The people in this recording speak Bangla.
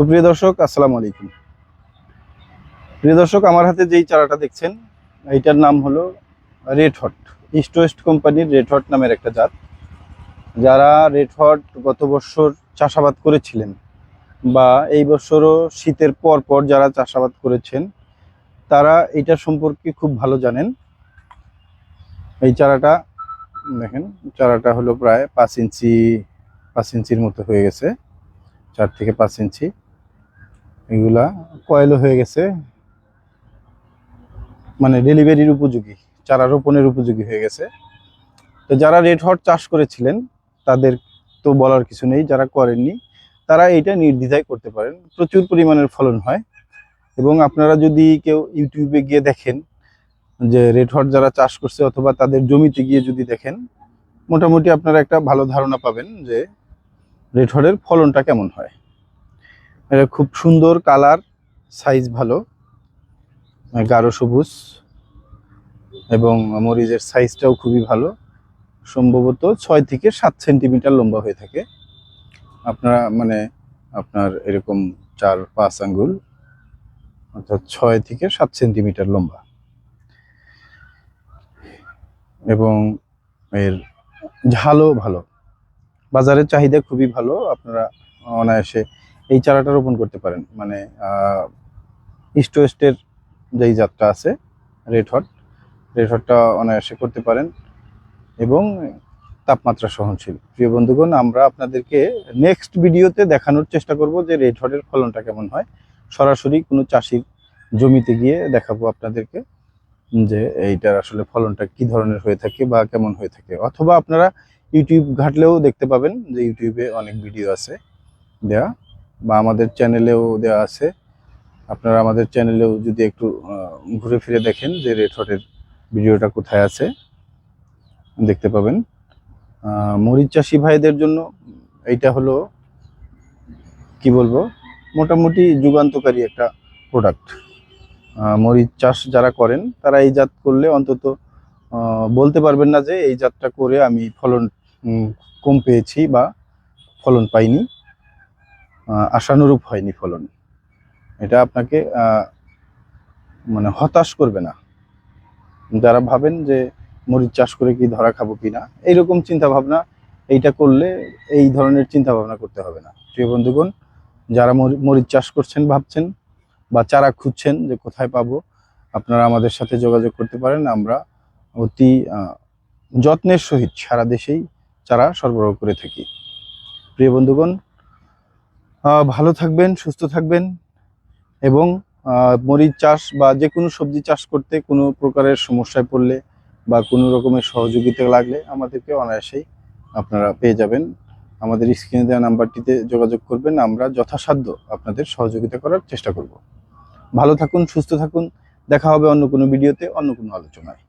সুপ্রিয় দর্শক, আসসালামু আলাইকুম। প্রিয় দর্শক, আমার হাতে যেই চারাটা দেখছেন, এইটার নাম হলো রেড হট ইস্ট ওয়েস্ট কোম্পানির রেড হট নামের একটা জাত। যারা রেড হট গত বছর চাষাবাদ করেছিলেন বা এই বছরও শীতের পর পর যারা চাষাবাদ করেছেন, তারা এটা সম্পর্কে খুব ভালো জানেন। এই চারাটা, দেখেন, চারাটা হলো প্রায় পাঁচ ইঞ্চি, পাঁচ ইঞ্চির মতো হয়ে গেছে, চার থেকে পাঁচ ইঞ্চি। এগুলা কয়েলও হয়ে গেছে। মানে ডেলিভারির উপযোগী, চারা রোপণের উপযোগী হয়ে গেছে। তো যারা রেড হট চাষ করেছিলেন, তাদের তো বলার কিছু নেই, যারা করেননি, তারা এটা নির্দ্বিধায় করতে পারেন। প্রচুর পরিমাণের ফলন হয়। এবং আপনারা যদি কেউ ইউটিউবে গিয়ে দেখেন যে রেড হট যারা চাষ করছে অথবা তাদের জমিতে গিয়ে যদি দেখেন, মোটামুটি আপনারা একটা ভালো ধারণা পাবেন যে রেড হটের ফলনটা কেমন হয়। এটা খুব সুন্দর কালার, সাইজ ভালো। গাঢ় সবুজ। এবং মরিচের সাইজটাও খুবই ভালো। সম্ভবত ছয় থেকে সাত সেন্টিমিটার লম্বা হয়ে থাকে। আপনারা মানে আপনার এরকম চার, পাঁচ আঙ্গুল, অর্থাৎ ছয় থেকে সাত সেন্টিমিটার লম্বা। এবং এর ঝালও ভালো। বাজারের চাহিদা খুবই ভালো। আপনারা অনায়াসে এই চারাটা রোপণ করতে পারেন। মানে ইস্ট ওয়েস্টের যেই জাতটা আছে রেড হট রেড হটটা অনায়াসে করতে পারেন এবং তাপমাত্রা সহনশীল। প্রিয় বন্ধুগণ, আমরা আপনাদেরকে নেক্সট ভিডিওতে দেখানোর চেষ্টা করব যে রেড হটের ফলনটা কেমন হয়। সরাসরি কোনো চাষির জমিতে গিয়ে দেখাবো আপনাদেরকে যে এইটার আসলে ফলনটা কি ধরনের হয়ে থাকে বা কেমন হয়ে থাকে। অথবা আপনারা ইউটিউব ঘাটলেও দেখতে পাবেন যে ইউটিউবে অনেক ভিডিও আছে দেয়া। বা আমাদের চ্যানেলেও দেওয়া আছে। আপনারা আমাদের চ্যানেলেও যদি একটু ঘুরে ফিরে দেখেন যে রেড হটের ভিডিওটা কোথায় আছে, দেখতে পাবেন। মরিচ চাষি ভাইদের জন্য এইটা হলো, কি বলব, মোটামুটি যুগান্তকারী একটা প্রোডাক্ট মরিচ চাষ যারা করেন, তারা এই জাত করলে অন্তত বলতে পারবেন না যে এই জাতটা করে আমি ফলন কম পেয়েছি বা ফলন পাইনি। আশানুরূপ হয়নি ফলন। এটা আপনাকে মানে হতাশ করবে না। যারা ভাবেন যে মরিচ চাষ করে কি ধরা খাব কিনা এইরকম চিন্তা ভাবনা এইটা করলে এই ধরনের চিন্তা ভাবনা করতে হবে না। প্রিয় বন্ধুগণ, যারা মরি- মরিচ চাষ করছেন, ভাবছেন বা চারা খুঁজছেন যে কোথায় পাবো, আপনারা আমাদের সাথে যোগাযোগ করতে পারেন। আমরা অতি যত্নের সহিত সারা দেশেই চারা সরবরাহ করে থাকি। প্রিয় বন্ধুগণ ভালো থাকবেন, সুস্থ থাকবেন এবং মরিচ চাষ বা যে কোনো সবজি চাষ করতে কোনো প্রকারের সমস্যায় পড়লে বা কোনো রকমের সহযোগিতা লাগলে আমাদেরকে অনায়াসেই আপনারা পেয়ে যাবেন। আমাদের স্ক্রিনে দেওয়া নাম্বারটিতে যোগাযোগ করবেন। আমরা যথাসাধ্য আপনাদের সহযোগিতা করার চেষ্টা করব। ভালো থাকুন, সুস্থ থাকুন। দেখা হবে অন্য কোনো ভিডিওতে, অন্য কোনো আলোচনায়।